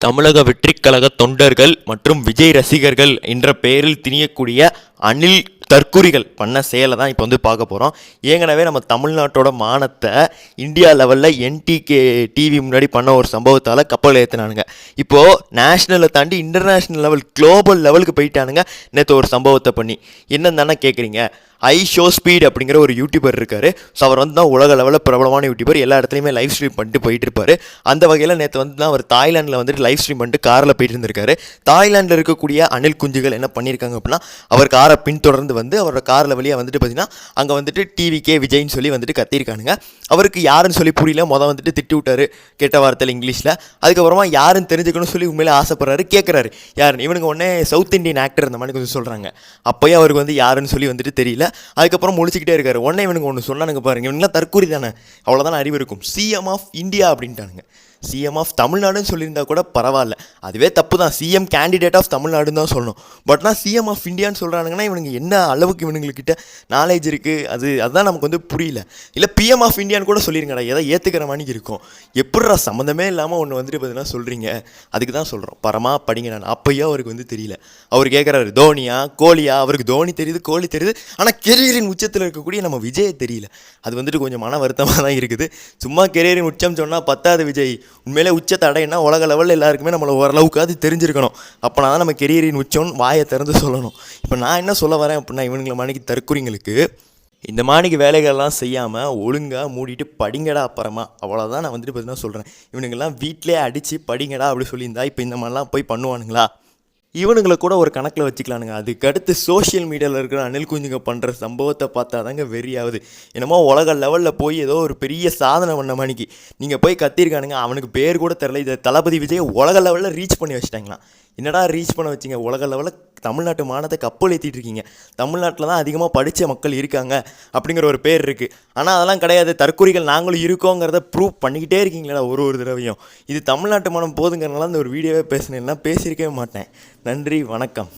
தமிழக வெற்றிக்கழக தொண்டர்கள் மற்றும் விஜய் ரசிகர்கள் என்ற பெயரில் திணியக்கூடிய அணில் தற்குறிகள் பண்ண செயலை தான் இப்போ வந்து பார்க்க போகிறோம் ஏற்கனவே நம்ம தமிழ்நாட்டோட மானத்தை இந்தியா லெவலில் என்டிகே டிவி முன்னாடி பண்ண ஒரு சம்பவத்தால் கப்பல் ஏற்றினானுங்க இப்போது நேஷ்னலை தாண்டி இன்டர்நேஷ்னல் லெவல் குளோபல் லெவலுக்கு போயிட்டானுங்க. நேற்று ஒரு சம்பவத்தை பண்ணி. என்னென்னா கேட்குறீங்க ஐ ஷோ ஸ்பீட் அப்படிங்கிற ஒரு யூடியூபர் இருக்கார். ஸோ அவர் வந்து தான் உலக லெவலில் பிரபலமான யூடியூபர் எல்லா இடத்துலையுமே லைவ் ஸ்ட்ரீம் பண்ணிட்டு போயிட்டு இருப்பார் அந்த வகையில் நேற்று வந்து தான் அவர் தாய்லாண்டில் வந்துட்டு லைவ் ஸ்ட்ரீம் பண்ணிட்டு காரில் போயிட்டு இருந்திருக்காரு தாய்லாண்டில் இருக்கக்கூடிய அணில் குஞ்சுகள் என்ன பண்ணியிருக்காங்க அப்படின்னா அவர் காரை பின்தொடர்ந்து வந்து அவரோட காரில் வழியாக வந்துட்டு பார்த்தீங்கன்னா அங்கே வந்துட்டு டிவிக்கே விஜய்னு சொல்லி வந்துட்டு கத்திருக்கானுங்க அவருக்கு யாருன்னு சொல்லி புரியல. மொதல் வந்துட்டு திட்டு விட்டார் கெட்ட வார்த்தையில் இங்கிலீஷில். அதுக்கப்புறமா யாருன்னு தெரிஞ்சுக்கணும்னு சொல்லி உண்மையிலே ஆசைப்படுறாரு கேட்குறாரு யாருன்னு? இவனுங்க உடனே சவுத் இந்தியன் ஆக்டர் இந்த மாதிரி கொஞ்சம் சொல்கிறாங்க அப்போயே அவருக்கு வந்து யாருன்னு சொல்லி வந்துட்டு தெரியல. அதுக்கப்புறம் முழிச்சிக்கிட்டே இருக்காரு. உடனே இவனுக்கு ஒன்று சொன்னானுங்க பாருங்க. இவனுங்களாம் தற்கூரி தானே. அவ்வளோதான் அறிவு இருக்கும். சிஎம் ஆஃப் இந்தியா அப்படின்ட்டானுங்க. சிஎம் ஆஃப் தமிழ்நாடுன்னு சொல்லியிருந்தா கூட பரவாயில்ல. அதுவே தப்பு தான் சிஎம் கேண்டிடேட் ஆஃப் தமிழ்நாடுன்னு தான் சொல்லணும். பட் நான் சிஎம் ஆஃப் இந்தியான்னு சொல்கிறானுங்கன்னா இவனுங்க என்ன அளவுக்கு இவனுங்கக்கிட்ட நாலேஜ் இருக்குது அது அதுதான் நமக்கு வந்து புரியல. இல்லை பிஎம் ஆஃப் இந்தியான்னு கூட சொல்லியிருங்கடா எதை ஏற்றுக்கிற மாதிரி இருக்கும். எப்படிடா சம்மந்தமே இல்லாமல் ஒன்று வந்துட்டு பார்த்தீங்கன்னா சொல்கிறீங்க அதுக்கு தான் சொல்கிறோம் பரமா படிங்க. நான் அப்பையோ அவருக்கு வந்து தெரியல. அவர் கேட்குறாரு தோனியா? கோலியா? அவருக்கு தோனி தெரியுது கோலி தெரியுது. ஆனால் கெரியரின் உச்சத்தில் இருக்கக்கூடிய நம்ம விஜய் தெரியல. அது வந்துட்டு கொஞ்சம் மன வருத்தமாக தான் இருக்குது. சும்மா கெரியரின் உச்சம் சொன்னால் பத்தாது விஜய். உண்மையிலே உச்சத்தை அடையினா உலக லெவலில் எல்லாருக்குமே நம்மளை ஓரளவுக்கு அது தெரிஞ்சிருக்கணும் அப்போனா தான் நம்ம கெரியரின் உச்சம் வாயை திறந்து சொல்லணும். இப்போ நான் என்ன சொல்ல வரேன் அப்படின்னா இவனுங்களை மணிக்கு தற்குறிங்களுக்கு இந்த மாணிக்கு வேலைகள்லாம் செய்யாமல் ஒழுங்காக மூடிட்டு படிங்கடா அப்புறமா. அவ்வளோதான் நான் வந்துட்டு பார்த்தீங்கன்னா சொல்கிறேன் இவனுங்கெல்லாம் வீட்டிலே அடித்து படிங்கடா அப்படி சொல்லியிருந்தா இப்போ இந்த மாதிரிலாம் போய் பண்ணுவானுங்களா? இவனுங்களை கூட ஒரு கணக்கில் வச்சுக்கலானுங்க. அதுக்கடுத்து சோஷியல் மீடியாவில் இருக்கிற அணில் குஞ்சுங்க பண்ணுற சம்பவத்தை பார்த்தா தாங்க ஆகுது என்னமோ உலக லெவலில் போய் ஏதோ ஒரு பெரிய சாதனை பண்ண மணிக்கு. நீங்கள் போய் கத்திருக்கானுங்க அவனுக்கு பேர் கூட தெரில இதை தளபதி விஜய் உலக லெவலில் ரீச் பண்ணி வச்சிட்டாங்களாம். என்னடா ரீச் பண்ண வச்சிங்க? உலக லெவலில் தமிழ்நாட்டு மானத்தை கப்பல் ஏற்றிட்டு இருக்கீங்க. தமிழ்நாட்டில் தான் அதிகமாக படித்த மக்கள் இருக்காங்க அப்படிங்கிற ஒரு பேர் இருக்குது ஆனால் அதெல்லாம் கிடையாது. தற்கொலைகள் நாங்களும் இருக்கோங்கிறத ப்ரூவ் பண்ணிக்கிட்டே இருக்கீங்களா ஒரு ஒரு தடவையும். இது தமிழ்நாட்டு மானம் போதுங்கிறனால அந்த ஒரு வீடியோவே பேசினேன்னா பேசியிருக்கவே மாட்டேன். நன்றி வணக்கம்.